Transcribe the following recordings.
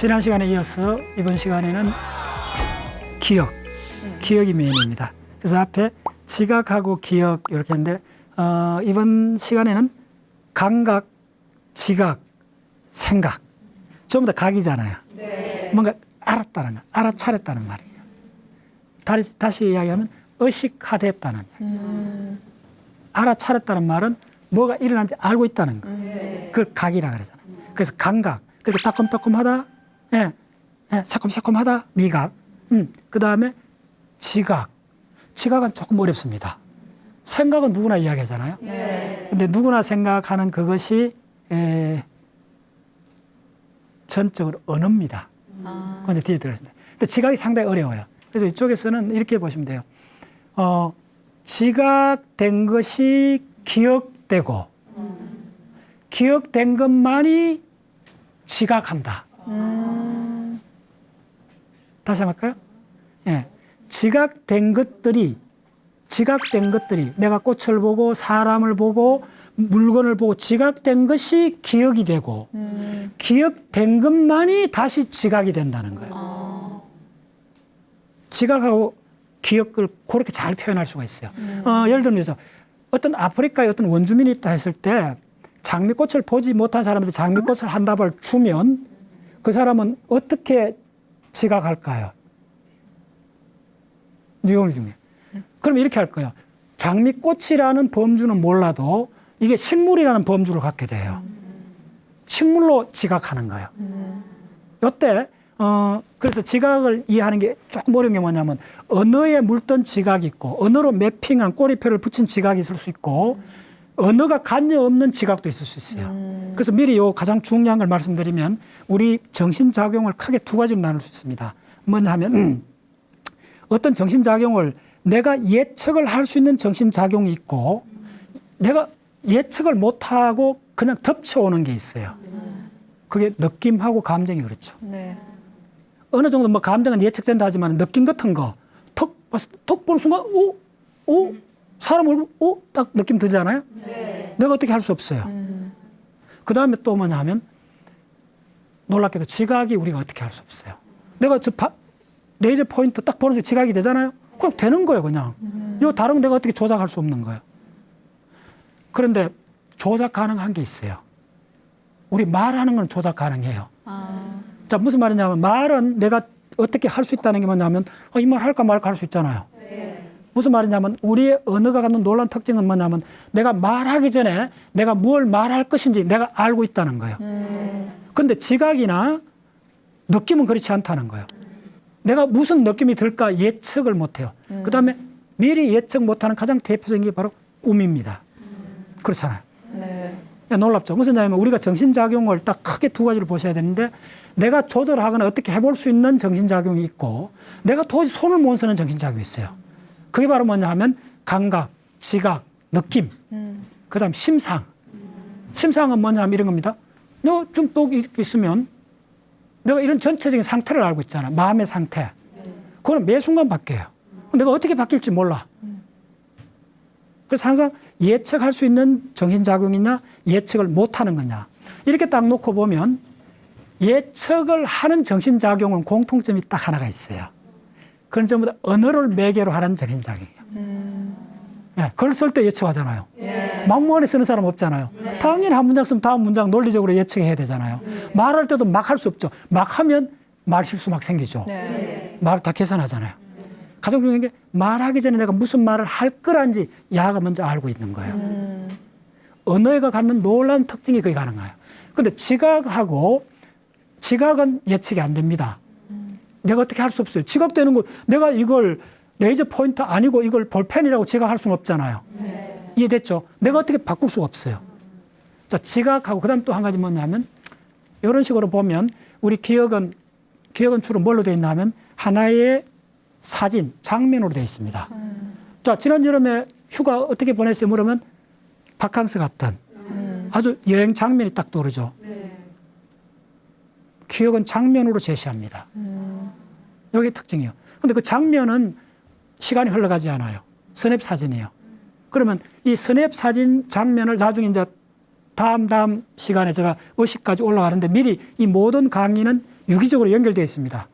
지난 시간에 이어서 이번 시간에는 기억, 기억이 메인입니다. 그래서 앞에 지각하고 기억 이렇게 했는데 어, 이번 시간에는 감각, 지각, 생각 전부 다 각이잖아요. 뭔가 알았다는 거, 알아차렸다는 말이에요. 다시, 다시 이야기하면 의식화됐다는 이야기죠. 알아차렸다는 말은 뭐가 일어난지 알고 있다는 거. 그걸 각이라 그러잖아요. 그래서 감각, 그렇게 따끔따끔하다, 예, 예, 새콤새콤하다, 미각. 음, 그 다음에 지각. 지각은 조금 어렵습니다. 생각은 누구나 이야기하잖아요. 근데 누구나 생각하는 그것이 에, 전적으로 언어입니다. 그건 이제 뒤에 들어있습니다. 근데 지각이 상당히 어려워요. 그래서 이쪽에서는 이렇게 보시면 돼요. 어, 지각된 것이 기억되고, 기억된 것만이 지각한다. 다시 한번 할까요? 예. 지각된 것들이, 지각된 것들이 내가 꽃을 보고 사람을 보고 물건을 보고 지각된 것이 기억이 되고, 기억된 것만이 다시 지각이 된다는 거예요. 지각하고 기억을 그렇게 잘 표현할 수가 있어요. 어, 예를 들면서 어떤 아프리카에 어떤 원주민이 있다 했을 때 장미꽃을 보지 못한 사람한테 장미꽃을 한 답을 주면 그 사람은 어떻게 지각할까요? 뉴욕 중에. 그럼 이렇게 할 거예요. 장미꽃이라는 범주는 몰라도 이게 식물이라는 범주를 갖게 돼요. 식물로 지각하는 거예요. 요때 어 그래서 지각을 이해하는 게 조금 어려운 게 뭐냐면 언어에 물든 지각이 있고 언어로 매핑한 꼬리표를 붙인 지각이 있을 수 있고 언어가 관여 없는 지각도 있을 수 있어요. 그래서 미리 요 가장 중요한 걸 말씀드리면 우리 정신 작용을 크게 두 가지로 나눌 수 있습니다. 뭐냐 하면 어떤 정신 작용을 내가 예측을 할 수 있는 정신 작용이 있고 내가 예측을 못 하고 그냥 덮쳐오는 게 있어요. 그게 느낌하고 감정이 그렇죠. 네. 어느 정도 뭐 감정은 예측된다 하지만 느낌 같은 거, 턱, 턱 보는 순간, 오, 오, 사람 얼굴, 오, 딱 느낌 들잖아요? 내가 어떻게 할 수 없어요. 그 다음에 또 뭐냐 하면, 놀랍게도 지각이 우리가 어떻게 할 수 없어요. 내가 저 바, 레이저 포인트 딱 보는 순간 지각이 되잖아요? 그냥 되는 거예요, 그냥. 요 다른 거 내가 어떻게 조작할 수 없는 거예요. 그런데 조작 가능한 게 있어요. 우리 말하는 건 조작 가능해요. 아, 자, 무슨 말이냐면 말은 내가 어떻게 할 수 있다는 게 뭐냐면 어, 이말 할까 말까 할 수 있잖아요. 무슨 말이냐면 우리의 언어가 갖는 놀란 특징은 뭐냐면 내가 말하기 전에 내가 뭘 말할 것인지 내가 알고 있다는 거예요. 근데 지각이나 느낌은 그렇지 않다는 거예요. 내가 무슨 느낌이 들까 예측을 못 해요. 그 다음에 미리 예측 못하는 가장 대표적인 게 바로 꿈입니다. 그렇잖아요. 네. 야, 놀랍죠. 무슨 말이냐면 우리가 정신작용을 딱 크게 두 가지를 보셔야 되는데 내가 조절하거나 어떻게 해볼 수 있는 정신작용이 있고 내가 도저히 손을 못 쓰는 정신작용이 있어요. 그게 바로 뭐냐 하면 감각, 지각, 느낌, 그 다음 심상. 심상은 뭐냐 하면 이런 겁니다. 너 좀 또 이렇게 있으면 내가 이런 전체적인 상태를 알고 있잖아. 마음의 상태. 그거는 매 순간 바뀌어요. 내가 어떻게 바뀔지 몰라. 그래서 항상 예측할 수 있는 정신작용이냐 예측을 못하는 거냐 이렇게 딱 놓고 보면 예측을 하는 정신작용은 공통점이 딱 하나가 있어요. 그건 전부 다 언어를 매개로 하는 정신작용이에요. 예, 글 쓸 때 예측하잖아요. 막무가내 쓰는 사람 없잖아요. 당연히 한 문장 쓰면 다음 문장 논리적으로 예측해야 되잖아요. 말할 때도 막 할 수 없죠. 막 하면 말 실수 막 생기죠. 네. 말을 다 계산하잖아요. 가장 중요한 게 말하기 전에 내가 무슨 말을 할 거란지 야가 먼저 알고 있는 거예요. 언어가 갖는 놀라운 특징이 그게 가능해요. 근데 지각하고 지각은 예측이 안 됩니다. 내가 어떻게 할 수 없어요. 지각되는 거 내가 이걸 레이저 포인터 아니고 이걸 볼펜이라고 지각할 수는 없잖아요. 이해됐죠? 내가 어떻게 바꿀 수가 없어요. 자, 지각하고 그다음 또 한 가지 뭐냐면 이런 식으로 보면 우리 기억은 기억은 주로 뭘로 되어 있냐면 하나의 사진, 장면으로 되어 있습니다. 자, 지난 여름에 휴가 어떻게 보냈어요? 물으면 바캉스 갔던 아주 여행 장면이 딱 떠오르죠. 기억은 장면으로 제시합니다. 여기 특징이에요. 근데 그 장면은 시간이 흘러가지 않아요. 스냅 사진이에요. 그러면 이 스냅 사진 장면을 나중에 이제 다음 다음 시간에 제가 의식까지 올라가는데 미리 이 모든 강의는 유기적으로 연결되어 있습니다.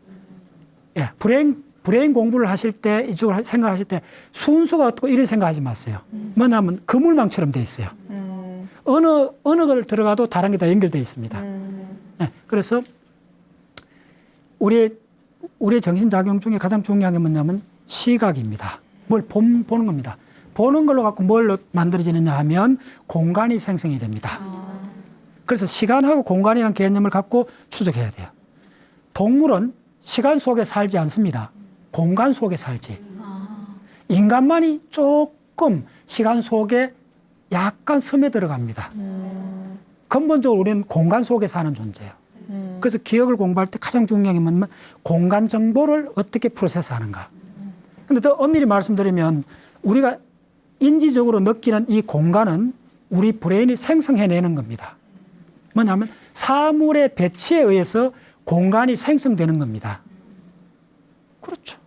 예, 브레인 브레인 공부를 하실 때 이쪽을 생각하실 때 순서가 어떻고 이런 생각하지 마세요. 뭐냐면 그물망처럼 돼 있어요. 어느 어느 걸 들어가도 다른 게 다 연결되어 있습니다. 예, 그래서 우리의 우리의 정신 작용 중에 가장 중요한 게 뭐냐면 시각입니다. 뭘 본, 보는 겁니다. 보는 걸로 갖고 뭘 만들어지느냐 하면 공간이 생성이 됩니다. 그래서 시간하고 공간이라는 개념을 갖고 추적해야 돼요. 동물은 시간 속에 살지 않습니다. 공간 속에 살지. 인간만이 조금 시간 속에 약간 섬에 들어갑니다. 근본적으로 우리는 공간 속에 사는 존재예요. 그래서 기억을 공부할 때 가장 중요한 게 뭐냐면 공간 정보를 어떻게 프로세스하는가. 근데 더 엄밀히 말씀드리면 우리가 인지적으로 느끼는 이 공간은 우리 브레인이 생성해내는 겁니다. 뭐냐면 사물의 배치에 의해서 공간이 생성되는 겁니다. 그렇죠.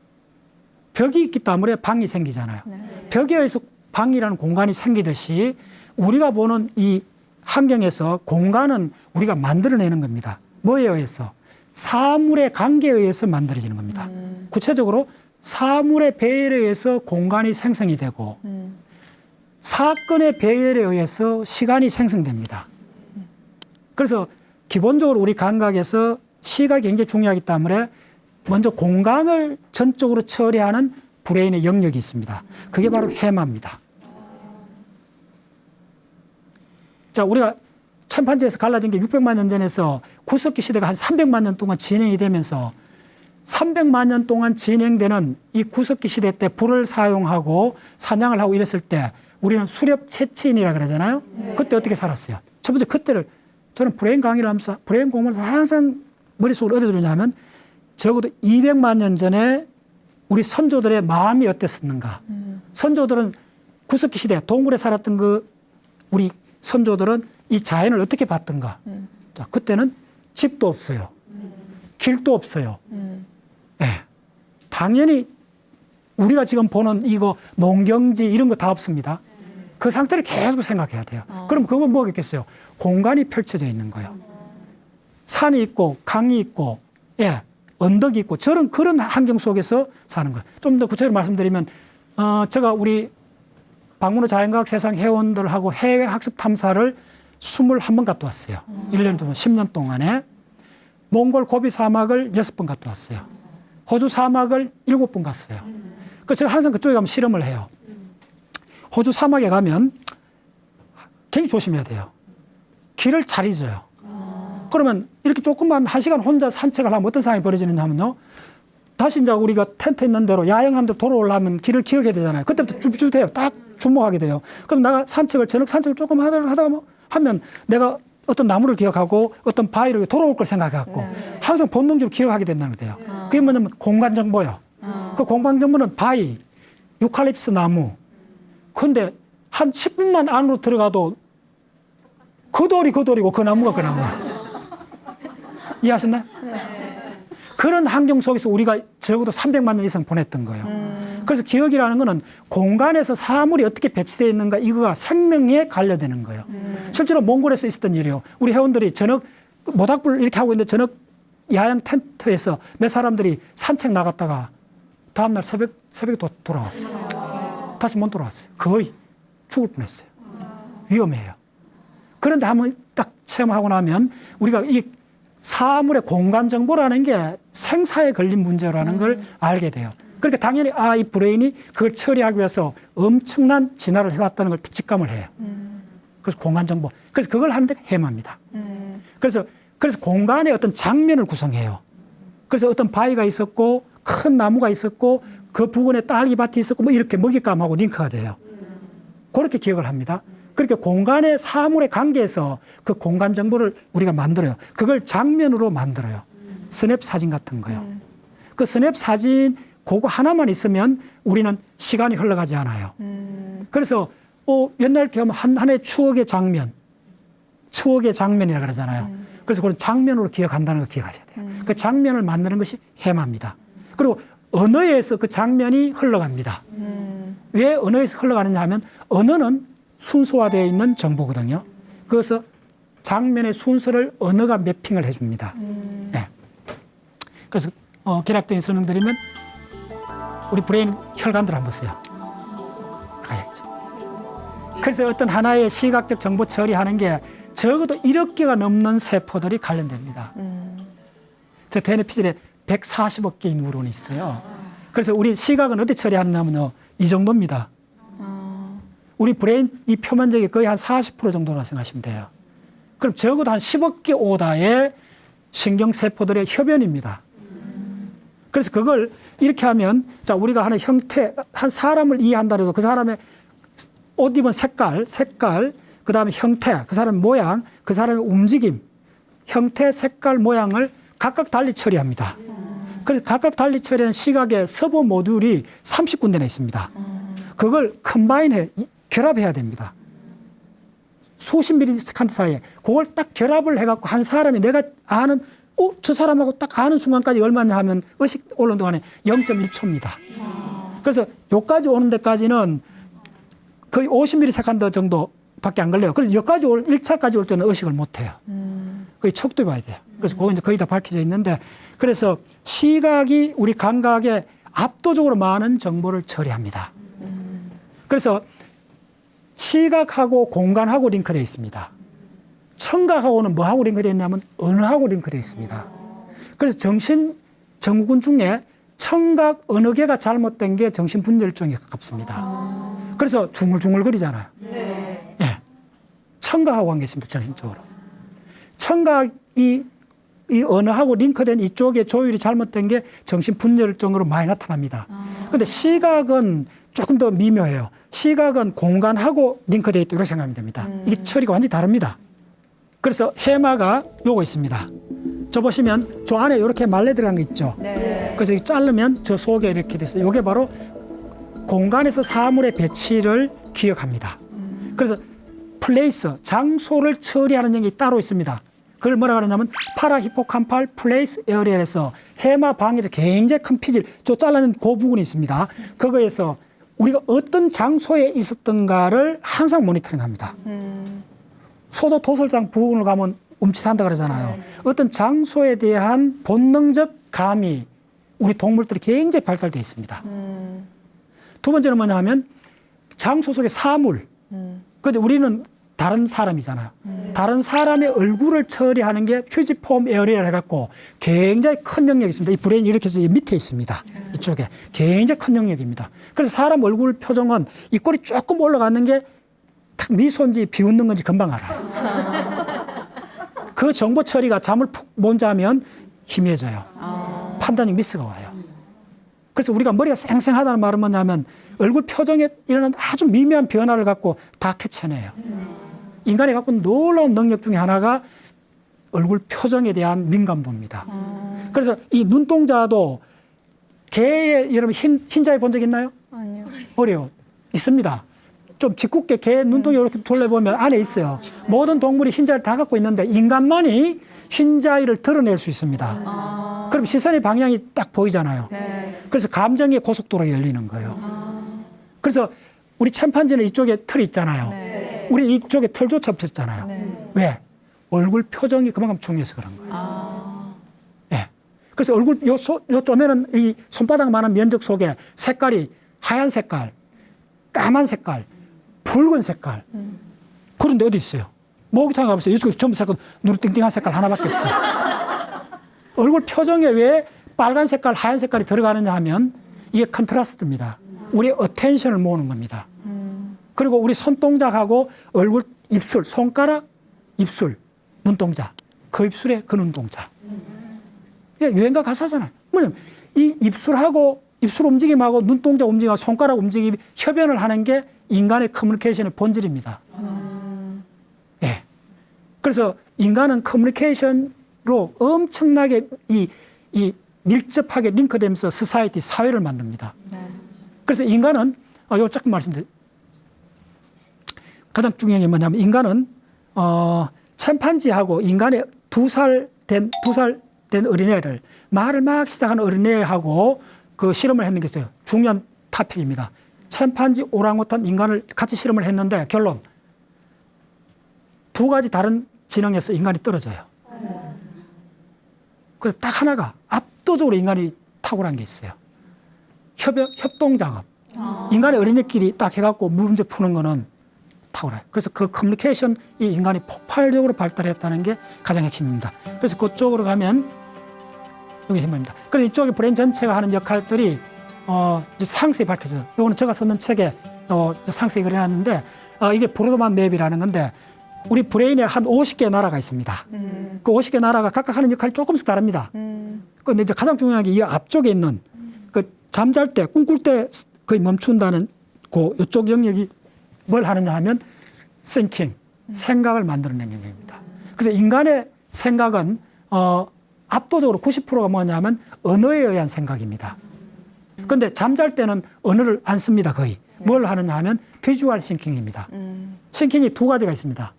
벽이 있기 때문에 방이 생기잖아요. 벽에 의해서 방이라는 공간이 생기듯이 우리가 보는 이 환경에서 공간은 우리가 만들어내는 겁니다. 뭐에 의해서? 사물의 관계에 의해서 만들어지는 겁니다. 구체적으로 사물의 배열에 의해서 공간이 생성이 되고 사건의 배열에 의해서 시간이 생성됩니다. 그래서 기본적으로 우리 감각에서 시각이 굉장히 중요하기 때문에 먼저 공간을 전적으로 처리하는 브레인의 영역이 있습니다. 그게 바로 해마입니다. 자, 우리가 침판지에서 갈라진 게 600만 년 전에서 구석기 시대가 한 300만 년 동안 진행이 되면서 300만 년 동안 진행되는 이 구석기 시대 때 불을 사용하고 사냥을 하고 이랬을 때 우리는 수렵 채취인이라 그러잖아요. 그때 어떻게 살았어요? 첫 번째 그때를 저는 브레인 강의를 하면서 브레인 공부를 항상 머릿속으로 어디 들으냐면 적어도 200만 년 전에 우리 선조들의 마음이 어땠었는가. 선조들은 구석기 시대 동굴에 살았던 그 우리 선조들은 이 자연을 어떻게 봤던가. 자, 그때는 집도 없어요. 길도 없어요. 예. 당연히 우리가 지금 보는 이거 농경지 이런 거 다 없습니다. 그 상태를 계속 생각해야 돼요. 그럼 그건 뭐겠겠어요? 공간이 펼쳐져 있는 거예요. 산이 있고 강이 있고 예 언덕이 있고 저런 그런 환경 속에서 사는 거예요. 좀 더 구체적으로 말씀드리면 어 제가 우리 박문호 자연과학 세상 회원들하고 해외 학습 탐사를 21번 갔다 왔어요. 일 1년 동안 10년 동안에 몽골 고비 사막을 6번 갔다 왔어요. 호주 사막을 7번 갔어요. 그 제가 항상 그쪽에 가면 실험을 해요. 호주 사막에 가면 굉장히 조심해야 돼요. 길을 잘 잊어요. 그러면 이렇게 조금만 한 시간 혼자 산책을 하면 어떤 상황이 벌어지느냐 하면요. 다시 이제 우리가 텐트 있는 대로 야영하는 대로 돌아오려면 길을 기억해야 되잖아요. 그때부터 쭈�쭈해요. 딱 주목하게 돼요. 그럼 내가 산책을 저녁 산책을 조금 하다 하다가 뭐 하면 내가 어떤 나무를 기억하고 어떤 바위를 돌아올 걸 생각해갖고 항상 본능적으로 기억하게 된다는 거예요. 그게 뭐냐면 공간 정보요. 그 공간 정보는 바위, 유칼립스 나무. 근데 한 10분만 안으로 들어가도 그 돌이 그 돌이고 그 나무가 그 나무야. 이해하셨나요? 그런 환경 속에서 우리가 적어도 300만 년 이상 보냈던 거예요. 그래서 기억이라는 거는 공간에서 사물이 어떻게 배치되어 있는가 이거가 생명에 관련되는 거예요. 실제로 몽골에서 있었던 일이에요. 우리 회원들이 저녁 모닥불 이렇게 하고 있는데 저녁 야영 텐트에서 몇 사람들이 산책 나갔다가 다음날 새벽, 새벽에 도, 돌아왔어요. 다시 못 돌아왔어요. 거의 죽을 뻔했어요. 위험해요. 그런데 한번 딱 체험하고 나면 우리가 이 사물의 공간 정보라는 게 생사에 걸린 문제라는 걸 알게 돼요. 그러니까 당연히 아, 이 브레인이 그걸 처리하기 위해서 엄청난 진화를 해왔다는 걸 직감을 해요. 그래서 공간 정보. 그래서 그걸 하는 데가 해마입니다. 그래서 그래서 공간의 어떤 장면을 구성해요. 그래서 어떤 바위가 있었고 큰 나무가 있었고 그 부근에 딸기밭이 있었고 뭐 이렇게 먹잇감하고 링크가 돼요. 그렇게 기억을 합니다. 그렇게 공간의 사물의 관계에서 그 공간 정보를 우리가 만들어요. 그걸 장면으로 만들어요. 스냅 사진 같은 거요. 그 스냅 사진 그거 하나만 있으면 우리는 시간이 흘러가지 않아요. 그래서 어, 옛날 경험 한, 한해 추억의 장면, 추억의 장면이라 그러잖아요. 그래서 그런 장면으로 기억한다는 걸 기억하셔야 돼요. 그 장면을 만드는 것이 해마입니다. 그리고 언어에서 그 장면이 흘러갑니다. 왜 언어에서 흘러가느냐 하면 언어는 순서화되어 있는 정보거든요. 그래서 장면의 순서를 언어가 매핑을 해줍니다. 네. 그래서 어, 계략적인 설명드리면 우리 브레인 혈관들 한번 보세요. 가야죠. 그래서 어떤 하나의 시각적 정보 처리하는 게 적어도 1억 개가 넘는 세포들이 관련됩니다. 저 대뇌피질에 140억 개의 뉴런이 있어요. 그래서 우리 시각은 어디 처리하느냐면요. 이 정도입니다. 우리 브레인 이 표면적이 거의 한 40% 정도라 생각하시면 돼요. 그럼 적어도 한 10억 개 오다의 신경세포들의 협연입니다. 그래서 그걸 이렇게 하면 자 우리가 하는 형태 한 사람을 이해한다 해도 그 사람의 옷 입은 색깔, 색깔, 그 다음에 형태, 그 사람의 모양, 그 사람의 움직임, 형태, 색깔, 모양을 각각 달리 처리합니다. 그래서 각각 달리 처리한 시각의 서버 모듈이 30군데나 있습니다. 그걸 컴바인해, 이- 결합해야 됩니다. 수십 미리세컨드 사이에 그걸 딱 결합을 해갖고 한 사람이 내가 아는 어, 저 사람하고 딱 아는 순간까지 얼마냐 하면 의식 오는 동안에 0.1초입니다. 그래서 요까지 오는 데까지는 거의 50ms 정도 밖에 안 걸려요. 그래서 여기까지 올, 1차까지 올 때는 의식을 못 해요. 거의 척도 봐야 돼요. 그래서 그거 이제 거의 다 밝혀져 있는데 그래서 시각이 우리 감각에 압도적으로 많은 정보를 처리합니다. 그래서 시각하고 공간하고 링크되어 있습니다. 청각하고는 뭐하고 링크되어 있냐면 언어하고 링크되어 있습니다. 그래서 정신 증후군 중에 청각 언어계가 잘못된 게 정신분열증에 가깝습니다. 그래서 중얼중얼거리잖아요. 예. 청각하고 관계 있습니다. 정신적으로. 청각이 이 언어하고 링크된 이쪽에 조율이 잘못된 게 정신분열증으로 많이 나타납니다. 근데 시각은 조금 더 미묘해요. 시각은 공간하고 링크되어 있다 이렇게 생각하면 됩니다. 이게 처리가 완전히 다릅니다. 그래서 해마가 요거 있습니다. 저 보시면 저 안에 이렇게 말려 들어간 거 있죠. 네. 그래서 이 자르면 저 속에 이렇게 돼서 이게 바로 공간에서 사물의 배치를 기억합니다. 그래서 플레이스 장소를 처리하는 영역이 따로 있습니다. 그걸 뭐라 그러냐면 파라히포캄팔 플레이스 에어리얼에서 해마 방에서 굉장히 큰 피질 저 잘라낸 그 부분이 있습니다. 그거에서 우리가 어떤 장소에 있었던가를 항상 모니터링합니다. 소도 도설장 부분을 가면 움찔한다 그러잖아요. 어떤 장소에 대한 본능적 감이 우리 동물들이 굉장히 발달되어 있습니다. 두 번째는 뭐냐 하면 장소 속의 사물. 근데 우리는 다른 사람이잖아요. 다른 사람의 얼굴을 처리하는 게 퓨지폼 에어리얼 해갖고 굉장히 큰 영역이 있습니다. 이 브레인이 이렇게 해서 이 밑에 있습니다. 이쪽에. 굉장히 큰 영역입니다. 그래서 사람 얼굴 표정은 이 꼴이 조금 올라가는 게 탁 미소인지 비웃는 건지 금방 알아요. 그 정보 처리가 잠을 푹못 자면 희미해져요. 판단이 미스가 와요. 그래서 우리가 머리가 쌩쌩하다는 말은 뭐냐면 얼굴 표정에 일어나는 아주 미묘한 변화를 갖고 다 캐쳐내요. 인간이 갖고 있는 놀라운 능력 중에 하나가 얼굴 표정에 대한 민감도입니다. 그래서 이 눈동자도 개의 여러분 흰, 흰자에 본 적 있나요? 아니요. 어려요. 있습니다. 좀 짓궂게 개 눈동자 이렇게 돌려보면 안에 있어요. 모든 동물이 흰자를 다 갖고 있는데 인간만이 흰자위를 드러낼 수 있습니다. 그럼 시선의 방향이 딱 보이잖아요. 네. 그래서 감정의 고속도로가 열리는 거예요. 그래서 우리 챔판지는 이쪽에 털이 있잖아요. 네. 우리 이쪽에 털조차 없었잖아요. 네. 왜? 얼굴 표정이 그만큼 중요해서 그런 거예요. 아. 예. 그래서 얼굴 요, 소, 요 쪼매는 이 손바닥만한 면적 속에 색깔이 하얀 색깔, 까만 색깔, 붉은 색깔. 그런데 어디 있어요? 목욕탕 가보세요. 이쪽에 전부 색깔, 누르띵띵한 색깔 하나밖에 없죠. 얼굴 표정에 왜 빨간 색깔, 하얀 색깔이 들어가느냐 하면 이게 컨트라스트입니다. 우리의 어텐션을 모으는 겁니다. 그리고 우리 손동작하고 얼굴, 입술, 손가락, 입술, 눈동자, 그 입술에 그 눈동자. 예, 유행가 가사잖아요. 뭐냐면 이 입술하고 입술 움직임하고 눈동자 움직임하고 손가락 움직임이 협연을 하는 게 인간의 커뮤니케이션의 본질입니다. 예. 그래서 인간은 커뮤니케이션으로 엄청나게 이, 이 밀접하게 링크되면서 스사이티 사회를 만듭니다. 네. 그래서 인간은 어, 요 조금 말씀드려. 가장 중요한 게 뭐냐면 인간은 어 챔판지하고 인간의 두 살 된 두 살 된 어린애를 말을 막 시작하는 어린애하고 그 실험을 했는 게 있어요. 중요한 타픽입니다. 챔판지, 오랑우탄, 인간을 같이 실험을 했는데 결론 두 가지 다른 지능에서 인간이 떨어져요. 그래서 딱 하나가 압도적으로 인간이 탁월한 게 있어요. 협, 협동 작업. 인간의 어린애끼리 딱 해갖고 문제 푸는 거는 탁월해요. 그래서 그 커뮤니케이션 이 인간이 폭발적으로 발달했다는 게 가장 핵심입니다. 그래서 그쪽으로 가면 여기 힘입니다. 그래서 이쪽에 브레인 전체가 하는 역할들이 어, 상세히 밝혀져요. 이거는 제가 썼는 책에 어, 상세히 그려놨는데 어, 이게 브로드만 맵이라는 건데 우리 브레인에 한 50개 나라가 있습니다. 그 50개 나라가 각각 하는 역할이 조금씩 다릅니다. 그런데 이제 가장 중요한 게 이 앞쪽에 있는 그 잠잘 때 꿈꿀 때 거의 멈춘다는 그 이쪽 영역이 뭘 하느냐 하면 thinking 생각을 만들어내는 영역입니다. 그래서 인간의 생각은 어 압도적으로 90%가 뭐냐면 언어에 의한 생각입니다. 근데 잠잘 때는 언어를 안 씁니다 거의. 뭘 하느냐 하면 비주얼 싱킹입니다. 싱킹이 두 가지가 있습니다.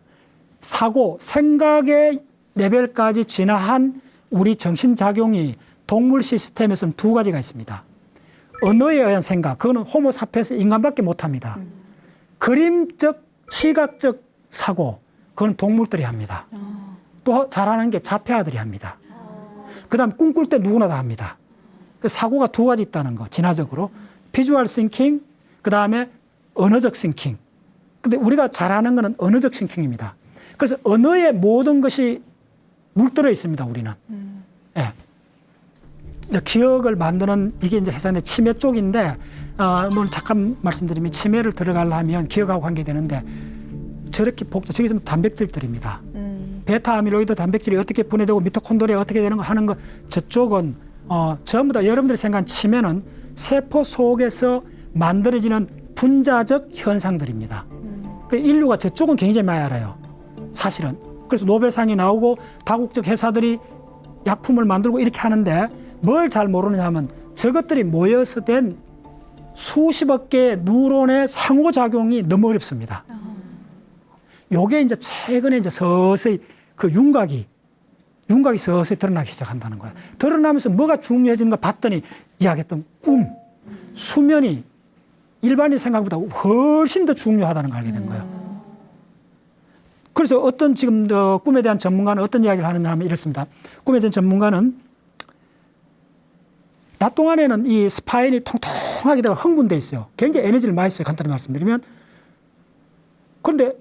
사고, 생각의 레벨까지 진화한 우리 정신작용이 동물 시스템에서는 두 가지가 있습니다. 언어에 의한 생각, 그거는 호모사피엔스 인간밖에 못합니다. 그림적, 시각적 사고, 그건 동물들이 합니다. 또 잘하는 게 자폐아들이 합니다. 그 다음 꿈꿀 때 누구나 다 합니다. 그 사고가 두 가지 있다는 거, 진화적으로. 비주얼 싱킹, 그 다음에 언어적 싱킹. 근데 우리가 잘하는 거는 언어적 싱킹입니다. 그래서 언어의 모든 것이 물들어 있습니다, 우리는. 예. 이제 기억을 만드는 이게 이제 해산의 치매 쪽인데, 어, 뭐 잠깐 말씀드리면 치매를 들어가려면 기억하고 관계되는데 저렇게 복잡, 저기 있으면 단백질들입니다. 베타 아밀로이드 단백질이 어떻게 분해되고 미토콘드리아 어떻게 되는 거 하는 거 저쪽은 어, 전부 다 여러분들이 생각한 치매는 세포 속에서 만들어지는 분자적 현상들입니다. 그 인류가 저쪽은 굉장히 많이 알아요. 사실은. 그래서 노벨상이 나오고 다국적 회사들이 약품을 만들고 이렇게 하는데 뭘 잘 모르느냐 하면 저것들이 모여서 된 수십억 개의 뉴런의 상호작용이 너무 어렵습니다. 요게 이제 최근에 이제 서서히 그 윤곽이 윤곽이 서서히 드러나기 시작한다는 거예요. 드러나면서 뭐가 중요해지는가 봤더니 이야기했던 꿈, 수면이 일반인 생각보다 훨씬 더 중요하다는 걸 알게 된 거예요. 그래서 어떤 지금 어, 꿈에 대한 전문가는 어떤 이야기를 하느냐 하면 이렇습니다. 꿈에 대한 전문가는 낮 동안에는 이 스파인이 통통하게 되고 흥분돼 있어요. 굉장히 에너지를 많이 써요. 간단히 말씀드리면. 그런데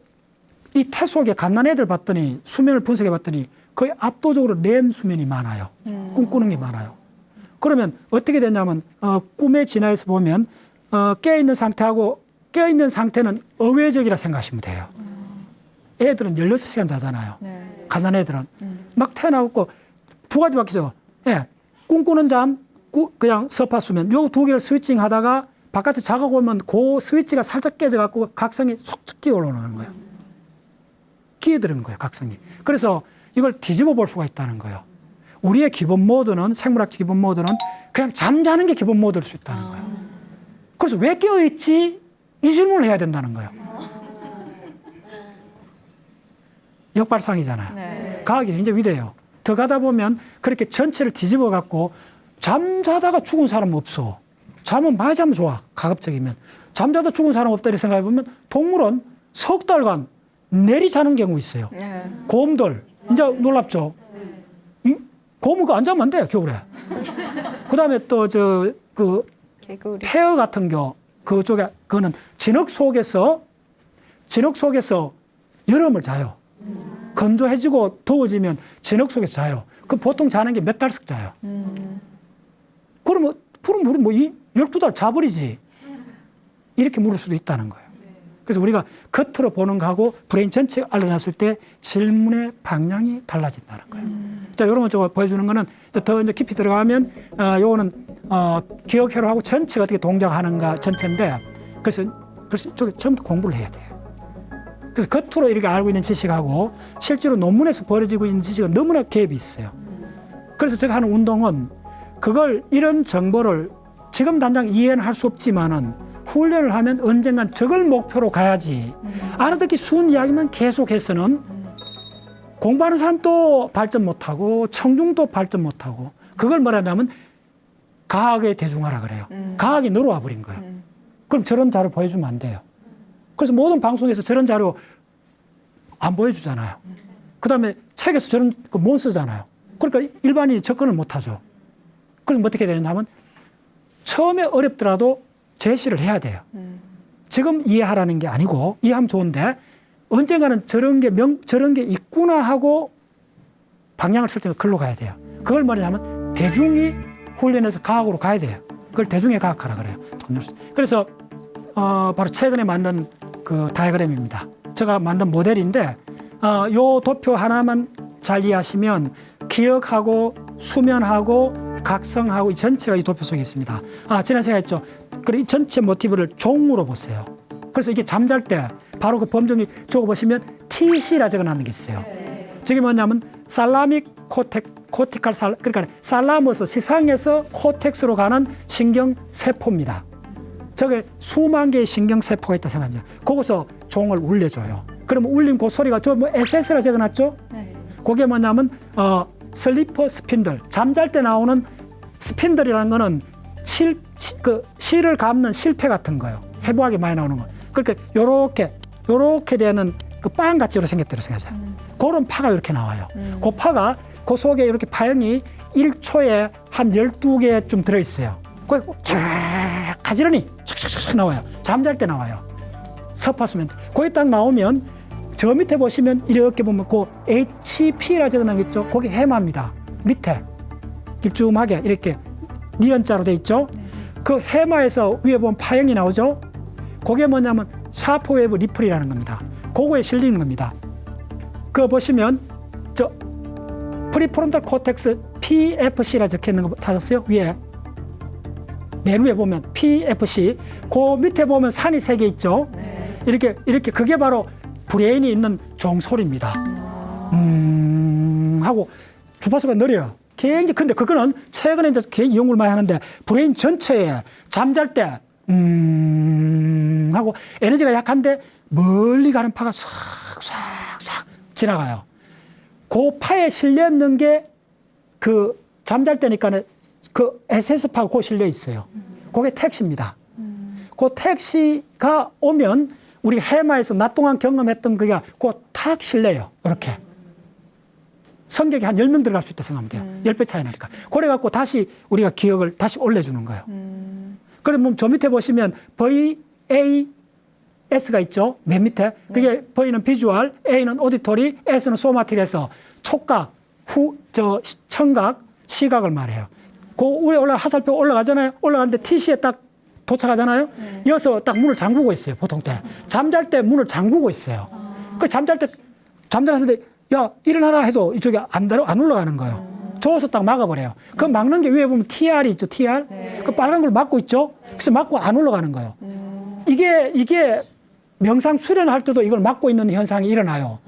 이 태 속에 갓난 애들 봤더니 수면을 분석해 봤더니 거의 압도적으로 렘 수면이 많아요. 꿈꾸는 게 많아요. 그러면 어떻게 되냐면 어, 꿈의 진화에서 보면 어, 깨어 있는 상태하고 깨어 있는 상태는 어외적이라 생각하시면 돼요. 애들은 16시간 자잖아요. 네. 갓난 애들은 막 태어나고 두 가지 바뀌죠. 예. 꿈꾸는 잠, 꾸, 그냥 서파 수면. 요 두 개를 스위칭 하다가 바깥에 자가고 오면 그 스위치가 살짝 깨져갖고 각성이 속속 뛰어 올라오는 거예요. 끼어드는 거예요, 각성이. 그래서 이걸 뒤집어 볼 수가 있다는 거예요. 우리의 기본 모드는, 생물학 기본 모드는 그냥 잠자는 게 기본 모드일 수 있다는 거예요. 그래서 왜 깨어 있지? 이 질문을 해야 된다는 거예요. 역발상이잖아요. 네. 과학이 굉장히 위대해요. 더 가다 보면 그렇게 전체를 뒤집어 갖고 잠자다가 죽은 사람 없어. 잠은 많이 자면 좋아. 가급적이면. 잠자다 죽은 사람 없다 이렇게 생각해 보면 동물은 석 달간 내리 자는 경우 있어요. 네. 곰들. 이제 놀랍죠? 이? 곰은 그안 자면 안 돼, 겨울에. 그 다음에 또 저, 그. 폐어 같은 겨 그쪽에 그거는 진흙 속에서 진흙 속에서 여름을 자요. 건조해지고 더워지면 진흙 속에서 자요. 그 보통 자는 게 몇 달씩 자요. 그러면 그럼 우리 뭐이 열두 달 자버리지. 이렇게 물을 수도 있다는 거예요. 그래서 우리가 겉으로 보는 거하고 브레인 전체 알려놨을 때 질문의 방향이 달라진다는 거예요. 자, 요런 거 저거 보여주는 거는 더 이제 깊이 들어가면, 어, 요거는, 어, 기억회로하고 전체가 어떻게 동작하는가 전체인데, 그래서, 그래서 처음부터 공부를 해야 돼요. 그래서 겉으로 이렇게 알고 있는 지식하고 실제로 논문에서 벌어지고 있는 지식은 너무나 갭이 있어요. 그래서 제가 하는 운동은 그걸 이런 정보를 지금 당장 이해는 할 수 없지만은 훈련을 하면 언젠간 저걸 목표로 가야지. 알아듣기 쉬운 이야기만 계속해서는 공부하는 사람도 발전 못하고 청중도 발전 못하고 그걸 말하냐면 과학의 대중화라 그래요. 과학이 늘어와 버린 거예요. 그럼 저런 자료 보여주면 안 돼요. 그래서 모든 방송에서 저런 자료 안 보여주잖아요. 그 다음에 책에서 저런 거못 쓰잖아요. 그러니까 일반인이 접근을 못 하죠. 그럼 어떻게 되느냐면 처음에 어렵더라도 제시를 해야 돼요. 지금 이해하라는 게 아니고 이해하면 좋은데 언젠가는 저런 게 명, 저런 게 있구나 하고 방향을 설정해 글로 가야 돼요. 그걸 뭐냐면 대중이 훈련해서 과학으로 가야 돼요. 그걸 대중의 과학하라 그래요. 그래서 어, 바로 최근에 만든 그 다이그램입니다. 제가 만든 모델인데 어, 요 도표 하나만 잘 이해하시면 기억하고 수면하고 각성하고 이 전체가 이 도표 속에 있습니다. 아 지난 시간에 했죠. 그리고 이 전체 모티브를 종으로 보세요. 그래서 이게 잠잘 때 바로 그 범종이 저거 보시면 TC라 적어 놨는 게 있어요. 저게 뭐냐면 살라믹 코텍 코티칼 살 그러니까 살라머스 시상에서 코텍스로 가는 신경 세포입니다. 저게 수만 개의 신경 세포가 있다 생각합니다. 거기서 종을 울려줘요. 그러면 울림 그 소리가 저뭐 SS라 적어놨죠? 네. 그게 뭐냐면 어 슬리퍼 스핀들 잠잘 때 나오는 스핀들이라는 거는 실 그 실을 감는 실패 같은 거요. 해부하게 많이 나오는 거. 그러니까 요렇게 요렇게 되는 그 빵 같이 이렇게 생겼대로 생각하죠. 그런 파가 이렇게 나와요. 그 파가 그 속에 이렇게 파형이 1초에 한 12개쯤 들어 있어요. 그쫙 가지런히 촥촥촥 나와요. 잠잘 때 나와요. 서파스면 거기 딱 나오면 저 밑에 보시면 이렇게 보면 그 HP라 적어놓은 게 있죠. 거기 해마입니다. 밑에 길쭉하게 이렇게 니은자로 돼 있죠. 그 해마에서 위에 보면 파형이 나오죠. 그게 뭐냐면 샤프 웨이브 리플이라는 겁니다. 그거에 실리는 겁니다. 그거 보시면 저 프리프론탈 코텍스 PFC라 적혀 있는 거 찾았어요? 위에 맨 위에 보면 PFC 그 밑에 보면 산이 세 개 있죠. 이렇게 이렇게 그게 바로 브레인이 있는 종소리입니다. 음 하고 주파수가 느려요. 굉장히 근데 그거는 최근에 이제 굉장히 이용을 많이 하는데 브레인 전체에 잠잘 때 음 하고 에너지가 약한데 멀리 가는 파가 싹싹싹 지나가요. 그 파에 실려 있는 게 그 잠잘 때니까 그 SS파가 그 실려 있어요. 그게 택시입니다. 그 택시가 오면 우리 해마에서 낮 동안 경험했던 그게 그탁 실려요. 이렇게. 성격이 한 10명 들어갈 수 있다 생각하면 돼요. 10배 차이 나니까. 그래갖고 다시 우리가 기억을 다시 올려주는 거예요. 그러면 저 밑에 보시면 VAS가 있죠. 맨 밑에. 그게 V는 비주얼, A는 오디토리, S는 소마틱에서 촉각, 후, 저, 시- 청각, 시각을 말해요. 그 위에 올라 하살표 올라가잖아요. 올라가는데 TC에 딱 도착하잖아요. 여기서 딱 문을 잠그고 있어요. 보통 때. 잠잘 때 문을 잠그고 있어요. 그 잠잘 때, 잠자는데 야, 일어나라 해도 이쪽에 안, 들어- 안 올라가는 거예요. 저어서 딱 막아버려요. 그 막는 게 위에 보면 TR이 있죠, TR. 그 빨간 걸 막고 있죠. 그래서 막고 안 올라가는 거예요. 이게, 이게 명상 수련할 때도 이걸 막고 있는 현상이 일어나요.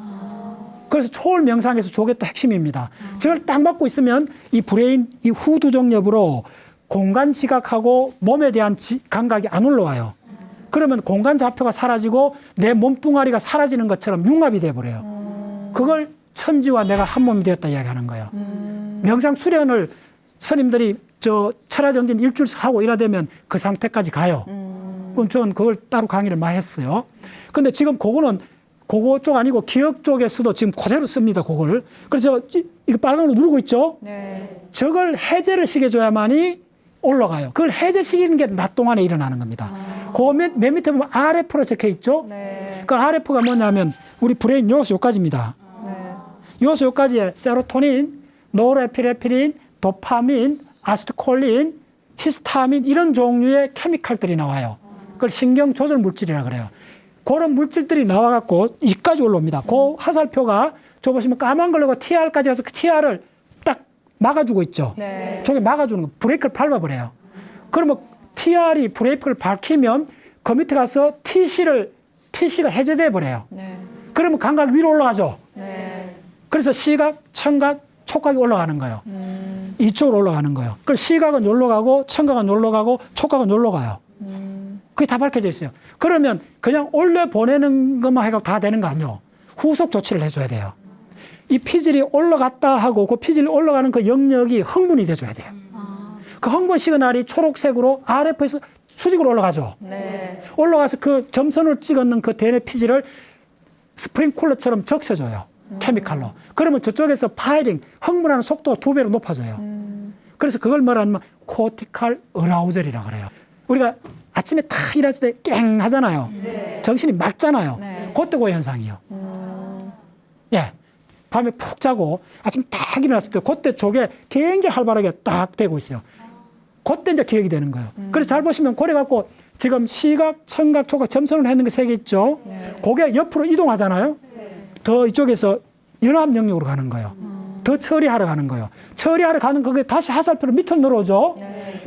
그래서 초월 명상에서 저게 또 핵심입니다. 저걸 딱 막고 있으면 이 브레인, 이 후두 정엽으로 공간 지각하고 몸에 대한 지- 감각이 안 올라와요. 그러면 공간 좌표가 사라지고 내 몸뚱아리가 사라지는 것처럼 융합이 돼버려요. 그걸 천지와 내가 한 몸이 되었다 이야기하는 거예요. 명상 수련을 스님들이 저 철화정진 일주일 하고 이러되면 그 상태까지 가요. 그럼 저는 그걸 따로 강의를 많이 했어요. 근데 지금 그거는 그거 쪽 아니고 기억 쪽에서도 지금 그대로 씁니다. 그걸. 그래서 이- 이거 빨간으로 누르고 있죠. 네. 저걸 해제를 시켜줘야만이 올라가요. 그걸 해제시키는 게 낮 동안에 일어나는 겁니다. 그 맨, 맨 밑에 보면 RF로 적혀 있죠. 네. 그 RF가 뭐냐면 우리 브레인 요소 요까지입니다. 네. 요소 요까지에 세로토닌, 노르에피네프린, 도파민, 아스트콜린, 히스타민 이런 종류의 케미칼들이 나와요. 그걸 신경 조절 물질이라 그래요. 그런 물질들이 나와갖고 이까지 올라옵니다. 그 화살표가 저 보시면 까만 걸로 TR까지 가서 그 TR을 딱 막아주고 있죠. 네. 저게 막아주는 거, 브레이크를 밟아버려요. 그러면 TR이 브레이크를 밝히면 그 밑에 가서 TC를 TC가 해제돼 버려요. 네. 그러면 감각 위로 올라가죠. 네. 그래서 시각, 청각, 촉각이 올라가는 거예요. 이쪽으로 올라가는 거예요. 그 시각은 여기로 가고, 청각은 여기로 가고, 촉각은 여기로 가요. 그게 다 밝혀져 있어요. 그러면 그냥 올려 보내는 것만 해도 다 되는 거 아니에요. 후속 조치를 해줘야 돼요. 이 피질이 올라갔다 하고 그 피질이 올라가는 그 영역이 흥분이 돼줘야 돼요. 그 흥분 시그널이 초록색으로 RF에서 수직으로 올라가죠. 네. 올라가서 그 점선을 찍었는 그 대뇌 피질을 스프링쿨러처럼 적셔줘요. 케미칼로. 그러면 저쪽에서 파이링, 흥분하는 속도가 두 배로 높아져요. 그래서 그걸 뭐라 하면 코티칼 어라우절이라고 그래요. 우리가 아침에 탁 일어났을 때 깽 하잖아요. 정신이 맑잖아요. 네. 그때 그 현상이요. 예. 밤에 푹 자고 아침 딱 일어났을 때 그때 저게 굉장히 활발하게 딱 되고 있어요. 그때 이제 기억이 되는 거예요. 그래서 잘 보시면 고래 갖고 지금 시각, 청각, 촉각 점선을 했는 게 세 개 있죠. 그게 옆으로 이동하잖아요. 더 이쪽에서 연합 영역으로 가는 거예요. 더 처리하러 가는 거예요. 처리하러 가는 그게 다시 하살표로 밑으로 내려오죠.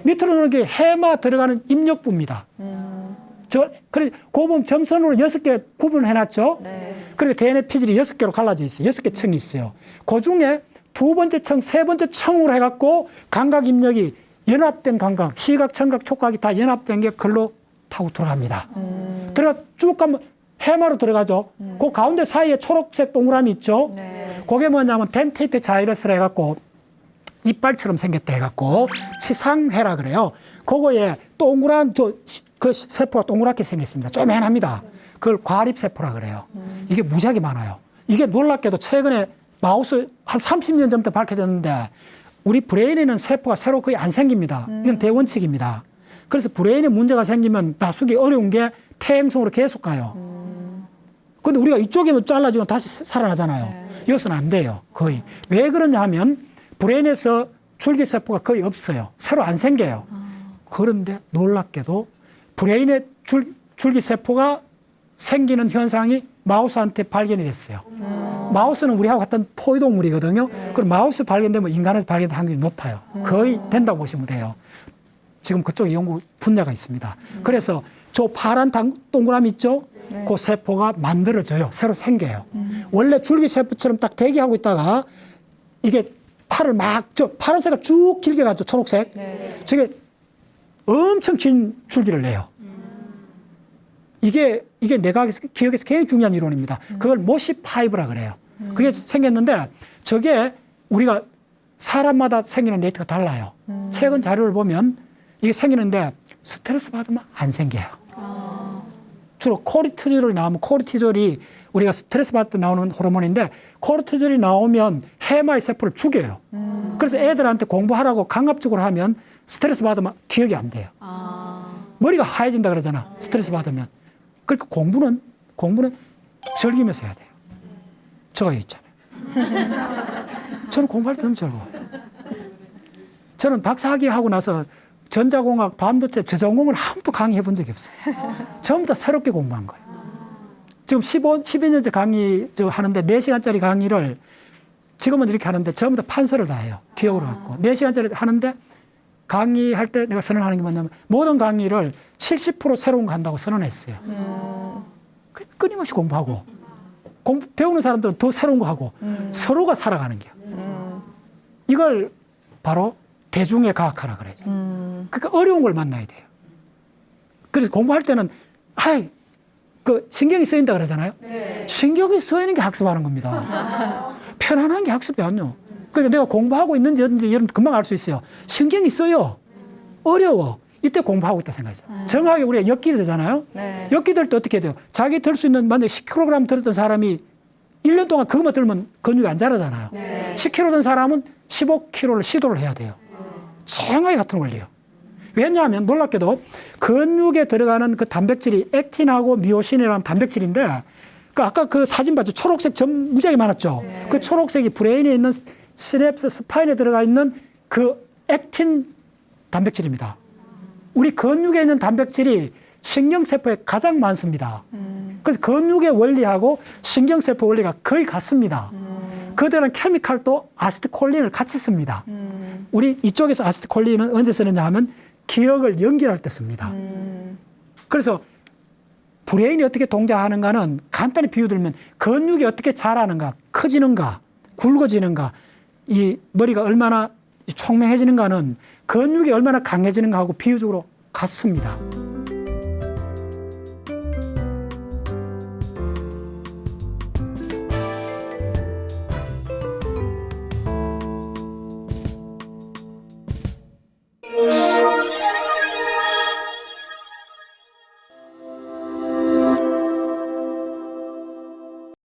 밑으로 내려오는 게 해마 들어가는 입력부입니다. 저, 그래, 고범 점선으로 여섯 개 구분을 해놨죠. 네. 그리고 DNA 피질이 여섯 개로 갈라져 있어요. 여섯 개 층이 있어요. 그 중에 두 번째 층, 세 번째 층으로 해갖고 감각 입력이 연합된 감각, 시각, 청각, 촉각이 다 연합된 게 글로 타고 들어갑니다. 들어가 쭉 가면 해마로 들어가죠. 그 가운데 사이에 초록색 동그라미 있죠. 네. 그게 뭐냐면 덴테이트 자이러스라 해갖고 이빨처럼 생겼다 해갖고 치상회라 그래요. 그거에 동그란 저그 세포가 동그랗게 생겼습니다. 쪼맨합니다. 그걸 과립세포라 그래요. 이게 무지하게 많아요. 이게 놀랍게도 최근에 마우스 한 30년 전부터 밝혀졌는데 우리 브레인에는 세포가 새로 거의 안 생깁니다. 이건 대원칙입니다. 그래서 브레인에 문제가 생기면 나수기 어려운 게 퇴행성으로 계속 가요. 근데 우리가 이쪽에만 잘라주면 다시 살아나잖아요. 이것은 안 돼요. 거의. 왜 그러냐 하면 브레인에서 줄기세포가 거의 없어요. 새로 안 생겨요. 그런데 놀랍게도 브레인의 줄, 줄기세포가 생기는 현상이 마우스한테 발견이 됐어요. 마우스는 우리하고 같은 포유동물이거든요. 그럼 마우스 발견되면 인간한테 발견될 확률이 높아요. 거의 된다고 보시면 돼요. 지금 그쪽 연구 분야가 있습니다. 그래서 저 파란 당, 동그라미 있죠? 그 세포가 만들어져요. 새로 생겨요. 원래 줄기세포처럼 딱 대기하고 있다가 이게 팔을 막, 저 파란색을 쭉 길게 가죠. 초록색. 네. 저게 엄청 긴 줄기를 내요. 이게, 이게 내가 기억에서 굉장히 중요한 이론입니다. 그걸 모시 파이브라 그래요. 그게 생겼는데 저게 우리가 사람마다 생기는 레이트가 달라요. 최근 자료를 보면 이게 생기는데 스트레스 받으면 안 생겨요. 주로 코르티졸이 나오면 코르티졸이 우리가 스트레스 받을 때 나오는 호르몬인데 코르티졸이 나오면 해마의 세포를 죽여요. 그래서 애들한테 공부하라고 강압적으로 하면 스트레스 받으면 기억이 안 돼요. 아. 머리가 하얘진다 그러잖아. 스트레스 받으면. 그러니까 공부는 공부는 즐기면서 해야 돼요. 저가 있잖아요. 저는 공부할 때 너무 즐거워요. 저는 박사학위 하고 나서 전자공학, 반도체, 한 번도 강의해 본 적이 없어요. 전부 다 새롭게 공부한 거예요. 지금 15, 12년째 강의 저 하는데 4시간짜리 강의를 지금은 이렇게 하는데 전부 다 판서를 다 해요. 기억으로 갖고. 4시간짜리 하는데 강의할 때 내가 선언하는 게 뭐냐면 모든 강의를 70% 새로운 거 한다고 선언했어요. 그- 끊임없이 공부하고 공부, 배우는 사람들은 더 새로운 거 하고 서로가 살아가는 게요. 이걸 바로 대중의 과학하라 그래요. 그러니까 어려운 걸 만나야 돼요. 그래서 공부할 때는 아이 그 신경이 쓰인다 그러잖아요. 신경이 쓰이는 게 학습하는 겁니다. 편안한 게 학습이 아니요. 그러니까 내가 공부하고 있는지 어딘지 여러분 금방 알 수 있어요. 신경이 써요. 어려워. 이때 공부하고 있다 생각하죠. 정확하게 우리가 엮기 되잖아요. 네. 엮기 될때 어떻게 돼요? 자기 들 수 있는 만약에 10kg 들었던 사람이 1년 동안 그것만 들면 근육이 안 자라잖아요. 10kg 든 사람은 15kg를 시도를 해야 돼요. 정확히 같은 원리예요. 왜냐하면 놀랍게도 근육에 들어가는 그 단백질이 액틴하고 미오신이라는 단백질인데 그 아까 그 사진 봤죠? 초록색 점 무지하게 많았죠? 그 초록색이 브레인에 있는 시냅스 스파인에 들어가 있는 그 액틴 단백질입니다. 우리 근육에 있는 단백질이 신경세포에 가장 많습니다. 그래서 근육의 원리하고 신경세포 원리가 거의 같습니다. 그들은 케미칼도 아세트콜린을 같이 씁니다. 우리 이쪽에서 아세트콜린은 언제 쓰느냐 하면 기억을 연결할 때 씁니다. 그래서 브레인이 어떻게 동작하는가는 간단히 비유 들면 근육이 어떻게 자라는가, 커지는가, 굵어지는가, 이 머리가 얼마나 총명해지는가는 근육이 얼마나 강해지는가 하고 비유적으로 같습니다.